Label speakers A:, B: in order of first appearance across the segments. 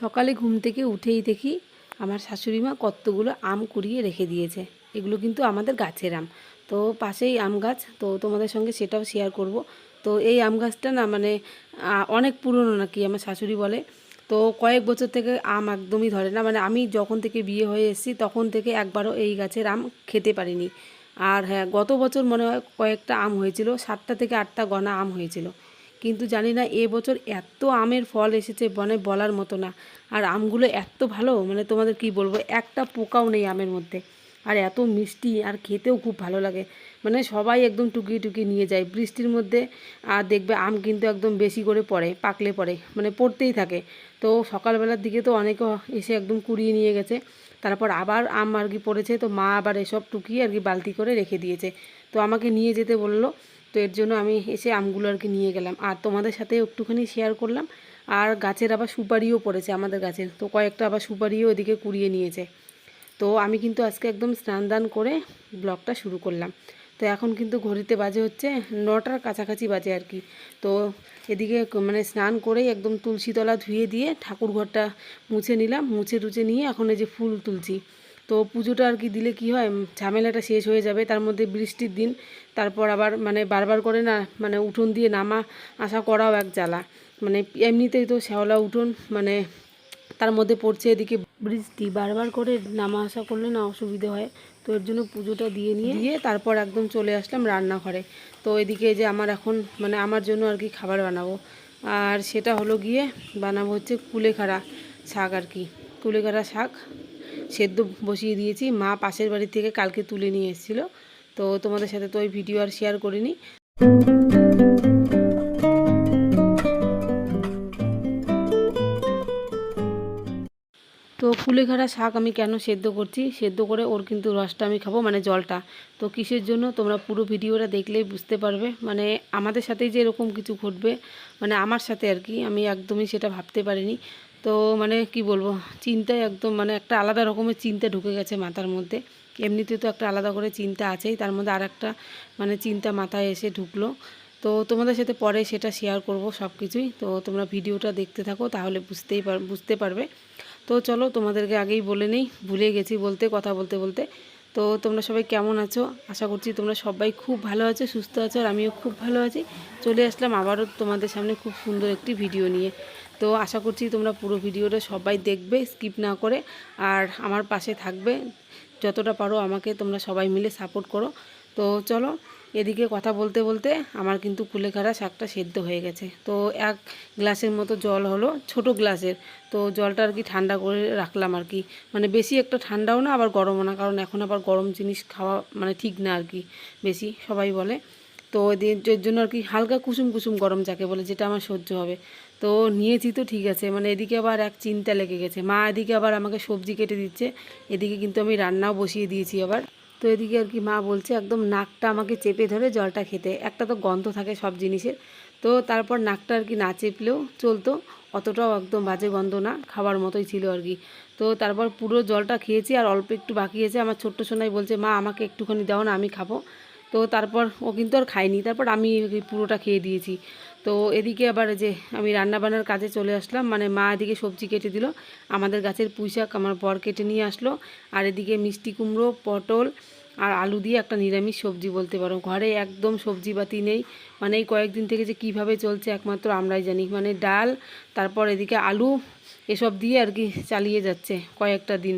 A: সকালে ঘুম থেকে উঠেই দেখি আমার শাশুড়ি মা কতগুলো আম কুড়িয়ে রেখে দিয়েছে। এগুলো কিন্তু আমাদের গাছের আম। তো পাশেই আম গাছ, তো তোমাদের সঙ্গে সেটাও শেয়ার করব। তো এই আম গাছটা না মানে অনেক পুরনো নাকি আমার শাশুড়ি বলে। তো কয়েক বছর থেকে আম একদমই ধরে না। মানে আমি যখন থেকে বিয়ে হয়ে এসেছি, তখন থেকে একবারও এই গাছের আম খেতে পারিনি। আর হ্যাঁ গত বছর মনে হয় কয়েকটা আম হয়েছিল, সাতটা থেকে আটটা গনা আম হয়েছিল। কিন্তু জানি না, এ বছর এত আমের ফল এসেছে মানে বলার মতো না। আর আমগুলো এত ভালো মানে তোমাদের কি বলব, একটা পোকাও নেই আমের মধ্যে। আর এত মিষ্টি, আর খেতেও খুব ভালো লাগে। মানে সবাই একদম টুকিয়ে টুকিয়ে নিয়ে যায়। বৃষ্টির মধ্যে, আর দেখবে আম কিন্তু একদম বেশি করে পড়ে, পাকলে পড়ে মানে পড়তেই থাকে। তো সকালবেলার দিকে তো অনেকে এসে একদম কুড়িয়ে নিয়ে গেছে। তারপর আবার আম আর কি পড়েছে, তো মা আবার এসব টুকিয়ে আর কি বালতি করে রেখে দিয়েছে। তো আমাকে নিয়ে যেতে বলল তো এর জন্য আমি এসে আমগুলো আর কি নিয়ে গেলাম। আর তোমাদের সাথে একটুখানি শেয়ার করলাম। আর গাছের আবার সুপারিও পড়েছে আমাদের গাছের তো কয়েকটা আবার সুপারিও ওদিকে কুড়িয়ে নিয়েছে। তো আমি কিন্তু আজকে একদম স্নান দান করে ব্লগটা শুরু করলাম। তো এখন কিন্তু ঘড়িতে বাজে হচ্ছে নটার কাছাকাছি বাজে আর কি তো এদিকে মানে স্নান করেই একদম তুলসীতলা ধুয়ে দিয়ে ঠাকুর ঘরটা মুছে নিলাম। মুছে টুছে নিয়ে এখন এই যে ফুল তুলছি। তো পুজোটা আর কি দিলে কি হয়? ঝামেলাটা শেষ হয়ে যাবে। তার মধ্যে বৃষ্টির দিন, তারপর আবার মানে বারবার করে না মানে উঠোন দিয়ে নামা আসা করাও এক জ্বালা। মানে এমনিতেই তো শ্যাওলা উঠোন মানে তার মধ্যে পড়ছে এদিকে বৃষ্টি। বারবার করে নামা আসা করলে না অসুবিধে হয়। তো এর জন্য পুজোটা দিয়ে নিয়ে দিয়ে তারপর একদম চলে আসলাম রান্নাঘরে। তো এদিকে যে আমার এখন মানে আমার জন্য আর কি খাবার বানাবো। আর সেটা হলো গিয়ে বানাবো হচ্ছে কুলেখাড়া শাক আর কি। কুলেখাড়া শাক সেদ্ধ বসিয়ে দিয়েছি। মা পাশের বাড়ি থেকে কালকে তুলে নিয়ে এসেছিল। তো তোমাদের সাথে তো ওই ভিডিও আর শেয়ার করিনি। তো কুলেখাড়া শাক আমি কেন সেদ্ধ করছি? সেদ্ধ করে ওর কিন্তু রসটা আমি খাব মানে জলটা। তো কিসের জন্য? তোমরা পুরো ভিডিওটা দেখলেই বুঝতে পারবে। মানে আমাদের সাথেই যে এরকম কিছু ঘটবে মানে আমার সাথে আর কি, আমি একদমই সেটা ভাবতে পারিনি। তো মানে কি বলব, চিন্তায় একদম মানে একটা আলাদা রকমের চিন্তা ঢুকে গেছে মাথার মধ্যে। এমনিতে তো একটা আলাদা করে চিন্তা আছেই, তার মধ্যে আর একটা মানে চিন্তা মাথায় এসে ঢুকলো। তো তোমাদের সাথে পরে সেটা শেয়ার করব সব কিছুই তো তোমরা ভিডিওটা দেখতে থাকো, তাহলে বুঝতেই পার, বুঝতে পারবে। তো চলো তোমাদেরকে আগেই বলে নেই, ভুলে গেছি বলতে, কথা বলতে বলতে। তো তোমরা সবাই কেমন আছো? আশা করছি তোমরা সবাই খুব ভালো আছো, সুস্থ আছো, আর আমিও খুব ভালো আছি। চলে আসলাম আবারও তোমাদের সামনে খুব সুন্দর একটি ভিডিও নিয়ে। তো আশা করছি তোমরা পুরো ভিডিওটা সবাই দেখবে স্কিপ না করে। আর আমার পাশে থাকবে, যতটা পারো আমাকে তোমরা সবাই মিলে সাপোর্ট করো। তো চলো, এদিকে কথা বলতে বলতে আমার কিন্তু কুলেখাড়া শাকটা সেদ্ধ হয়ে গেছে। তো এক গ্লাসের মতো জল হলো, ছোট গ্লাসের। তো জলটা আর কি ঠান্ডা করে রাখলাম আর কি। মানে বেশি একটা ঠান্ডাও না, আবার গরমও না, কারণ এখন আবার গরম জিনিস খাওয়া মানে ঠিক না আর কি, বেশি সবাই বলে। তো এদের জন্য আর কি হালকা কুসুম কুসুম গরম যাকে বলে, যেটা আমার সহ্য হবে। তো নিয়েছি তো ঠিক আছে। মানে এদিকে আবার এক চিন্তা লেগে গেছে। মা এদিকে আবার আমাকে সবজি কেটে দিচ্ছে। এদিকে কিন্তু আমি রান্নাও বসিয়ে দিয়েছি আবার। তো এদিকে আর কি মা বলছে, একদম নাকটা আমাকে চেপে ধরে জলটা খেতে। একটা তো গন্ধ থাকে সব জিনিসের। তো তারপর নাকটা আর কি না চেপলেও চলতো। অতটাও একদম বাজে গন্ধ না খাবার মতোই ছিল আর কি। তো তারপর পুরো জলটা খেয়েছি আর অল্প একটু বাকি আছে। আমার ছোট্ট সোনাই বলছে, মা, আমাকে একটুখানি দাও না, আমি খাব। তো তারপর ও কিন্তু আর খায়নি। তারপর আমি পুরোটা খেয়ে দিয়েছি। তো এদিকে আবার যে আমি রান্না বান্নার কাজে চলে আসলাম মানে মা এদিকে সবজি কেটে দিল, আমাদের গাছের পুঁই শাক আমার বর কেটে নিয়ে আসলো, আর এদিকে মিষ্টি কুমড়ো, পটল আর আলু দিয়ে একটা নিরামিষ সবজি বলতে পারো। ঘরে একদম সবজি বাতি নেই মানে এই কয়েকদিন থেকে যে কীভাবে চলছে একমাত্র আমরাই জানি। মানে ডাল, তারপর এদিকে আলু, এসব দিয়ে আর কি চালিয়ে যাচ্ছে কয়েকটা দিন।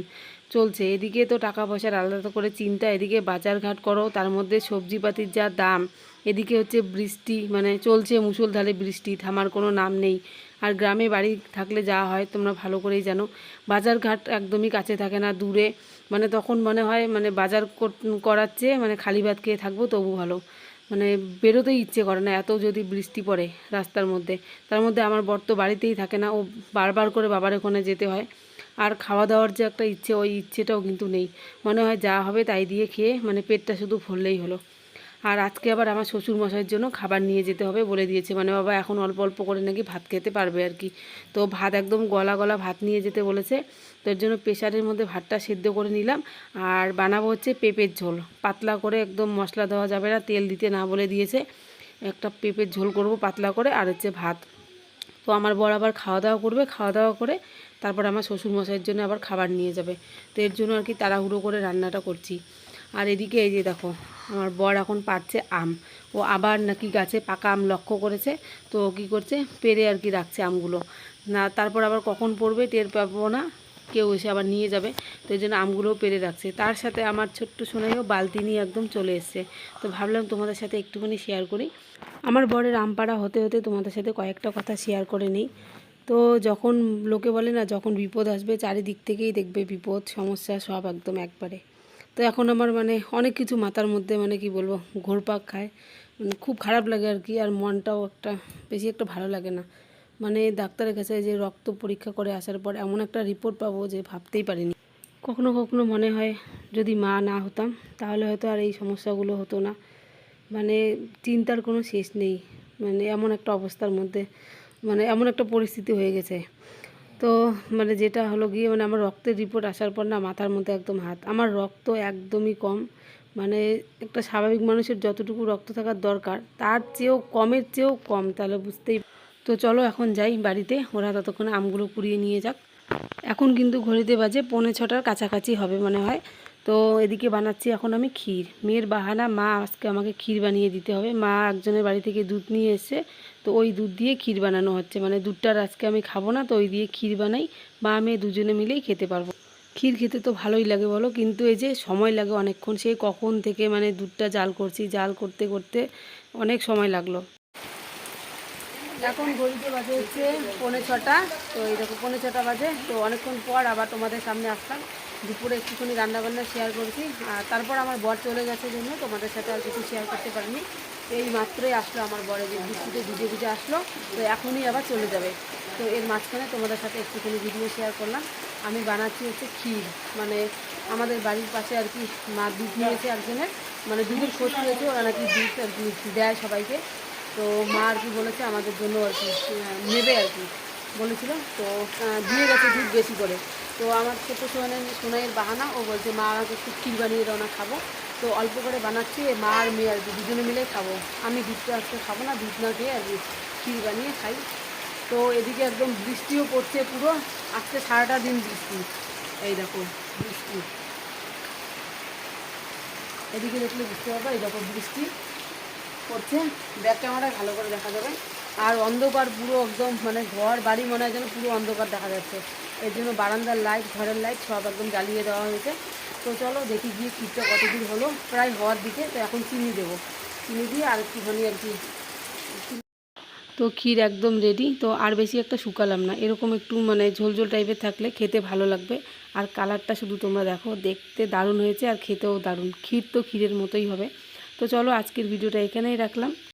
A: চলছে। এদিকে তো টাকা পয়সার আলাদা করে চিন্তা, এদিকে বাজারঘাট করো, তার মধ্যে সবজিপাতির যা দাম, এদিকে হচ্ছে বৃষ্টি মানে চলছে মুসলধারে বৃষ্টি, থামার কোনো নাম নেই। আর গ্রামে বাড়ি থাকলে যা হয়, তোমরা ভালো করেই জানো। বাজারঘাট একদমই কাছে থাকে না, দূরে। মানে তখন মনে হয় মানে বাজার কর- করার চেয়ে মানে খালি ভাত খেয়ে থাকব, তবু ভালো। মানে বেরোতেই ইচ্ছে করে না, এত যদি বৃষ্টি পড়ে রাস্তার মধ্যে। তার মধ্যে আমার বর তো বাড়িতেই থাকে না, ও বারবার করে বাবার ওখানে যেতে হয়। আর খাওয়া দাওয়ার যে একটা ইচ্ছে, ওই ইচ্ছেটাও কিন্তু নেই। মনে হয় যা হবে তাই দিয়ে খেয়ে মানে পেটটা শুধু ভরলেই হলো। আর আজকে আবার আমার শ্বশুর মশাইয়ের জন্য খাবার নিয়ে যেতে হবে বলে দিয়েছে। মানে বাবা এখন অল্প অল্প করে নাকি ভাত খেতে পারবে আর কি। তো ভাত একদম গলা গলা ভাত নিয়ে যেতে বলেছে। তো এর জন্য প্রেশারের মধ্যে ভাতটা সেদ্ধ করে নিলাম। আর বানাবো হচ্ছে পেঁপের ঝোল। পাতলা করে একদম মশলা দেওয়া যাবে না, তেল দিতে না বলে দিয়েছে। একটা পেঁপের ঝোল করব পাতলা করে। আর হচ্ছে ভাত। তো আমার বর আবার খাওয়া দাওয়া করবে খাওয়া দাওয়া করে তারপর আমার শ্বশুর মশাইয়ের জন্য আবার খাবার নিয়ে যাবে। তো এর জন্য আর কি তাড়াহুড়ো করে রান্নাটা করছি। আর এদিকে এই যে দেখো, আমার বর এখন পাচ্ছে আম। ও আবার নাকি গাছে পাকা আম লক্ষ্য করেছে, তো কী করছে, পেরে আর কি রাখছে আমগুলো। না, তারপর আবার কখন পড়বে টের পাবো না। কেউ এসে আবার নিয়ে যাবে, তো এই জন্য আমগুলোও পেরে রাখছে। তার সাথে আমার ছোট্ট সোনাইও বালতি নিয়ে একদম চলে এসছে। তো ভাবলাম তোমাদের সাথে একটুখানি শেয়ার করি। আমার বরের আমপাড়া হতে হতে তোমাদের সাথে কয়েকটা কথা শেয়ার করে নিই। তো যখন লোকে বলে না, যখন বিপদ আসবে, চারিদিক থেকেই দেখবে বিপদ, সমস্যা সব একদম একবারে। তো এখন আমার মানে অনেক কিছু মাথার মধ্যে মানে কি বলব, ঘোরপাক খায়। মানে খুব খারাপ লাগে আর কি, আর মনটাও একটা বেশি একটা ভালো লাগে না। মানে ডাক্তারের কাছে যে রক্ত পরীক্ষা করে আসার পর এমন একটা রিপোর্ট পাবো যে ভাবতেই পারিনি। কখনো কখনো মনে হয় যদি মা না হতাম, তাহলে হয়তো আর এই সমস্যাগুলো হতো না। মানে চিন্তার কোনো শেষ নেই। মানে এমন একটা অবস্থার মধ্যে মানে এমন একটা পরিস্থিতি হয়ে গেছে। তো মানে যেটা হলো গিয়ে মানে আমার রক্তের রিপোর্ট আসার পর না মাথার মধ্যে একদম হাত। আমার রক্ত একদমই কম। মানে একটা স্বাভাবিক মানুষের যতটুকু রক্ত থাকার দরকার, তার চেয়েও কমের চেয়েও কম, তাহলে বুঝতেই তো চলো এখন যাই বাড়িতে। ওরা ততক্ষণে আমগুলো কুড়িয়ে নিয়ে যাক। এখন কিন্তু ঘড়িতে বাজে পৌনে ছটার কাছাকাছি হবে মনে হয়। তো এদিকে বানাচ্ছি এখন আমি ক্ষীর। মেয়ের বাহানা, মা আজকে আমাকে ক্ষীর বানিয়ে দিতে হবে। মা একজনের বাড়ি থেকে দুধ নিয়ে এসে তো ওই দুধ দিয়ে ক্ষীর বানানো হচ্ছে। মানে দুধটার আজকে আমি খাব না, তো ওই দিয়ে ক্ষীর বানাই। মা, মেয়ে দুজনে মিলেই খেতে পারব। ক্ষীর খেতে তো ভালোই লাগে বলো, কিন্তু এই যে সময় লাগে অনেকক্ষণ। সেই কখন থেকে মানে দুধটা জাল করছি। জাল করতে করতে অনেক সময় লাগল। এখন ঘড়িতে বাজে হচ্ছে পৌনে ছটা। তো এই দেখো ছটা বাজে। তো অনেকক্ষণ পর আবার তোমাদের সামনে আসলাম। দুপুরে একটুখানি রান্নাবান্না শেয়ার করছি। আর তারপর আমার বর চলে গেছে জন্য তোমাদের সাথে আর কিছু শেয়ার করতে পারিনি। এই মাত্রই আসলো আমার বরে যে বৃষ্টিতে ভিজে ভিজে আসলো। তো এখনই আবার চলে যাবে। তো এর মাঝখানে তোমাদের সাথে একটুখানি ভিডিও শেয়ার করলাম। আমি বানাচ্ছি হচ্ছে ক্ষীর। মানে আমাদের বাড়ির পাশে আর কি মা দুধ নিয়েছে একজনের। মানে দুধের খোঁজ পেয়েছে ওরা নাকি দুধ দেয় সবাইকে। তো মা আর কি বলেছে আমাদের জন্য আর কি নেবে আর কি। বলেছিল, তো দিয়ে গেছে দুধ বেশি করে। তো আমার ছোটো সোনাই সোনাইয়ের বাহানা, ও বলছে, মা আমাকে একটু ক্ষীর বানিয়ে দাও না, খাব। তো অল্প করে বানাচ্ছি মা আর মেয়ে আর কি, দুজনে মিলে খাব। আমি দুধটা আজকে খাব না, দুধ না খেয়ে আর কি ক্ষীর বানিয়ে খাই। তো এদিকে একদম বৃষ্টিও পড়ছে পুরো, আজকে সারাটা দিন বৃষ্টি। এই দেখো, বৃষ্টি। এদিকে দেখলে বুঝতে পারব, এই দেখো বৃষ্টি। পড়ছে ব্যাক ক্যামেরায় ভালো করে দেখা যাবে। আর অন্ধকার পুরো একদম মানে ঘর, বাড়ি মনে হয় যেন পুরো অন্ধকার দেখা যাচ্ছে। এর জন্য বারান্দার লাইট ঘরের লাইট সব একদম জ্বালিয়ে দেওয়া হয়েছে। তো চলো দেখি গিয়ে কত দূর হলো। প্রায় হওয়ার দিকে, তো এখন চিনি দেবো। চিনি দিয়ে আর একটুখানি আর কি তো ক্ষীর একদম রেডি তো আর বেশি একটা শুকালাম না। এরকম একটু মানে ঝোলঝোল টাইপের থাকলে খেতে ভালো লাগবে। আর কালারটা শুধু তোমরা দেখো, দেখতে দারুণ হয়েছে আর খেতেও দারুণ। ক্ষীর তো ক্ষীরের মতোই হবে। তো চলো আজকের ভিডিওটা এখানেই রাখলাম।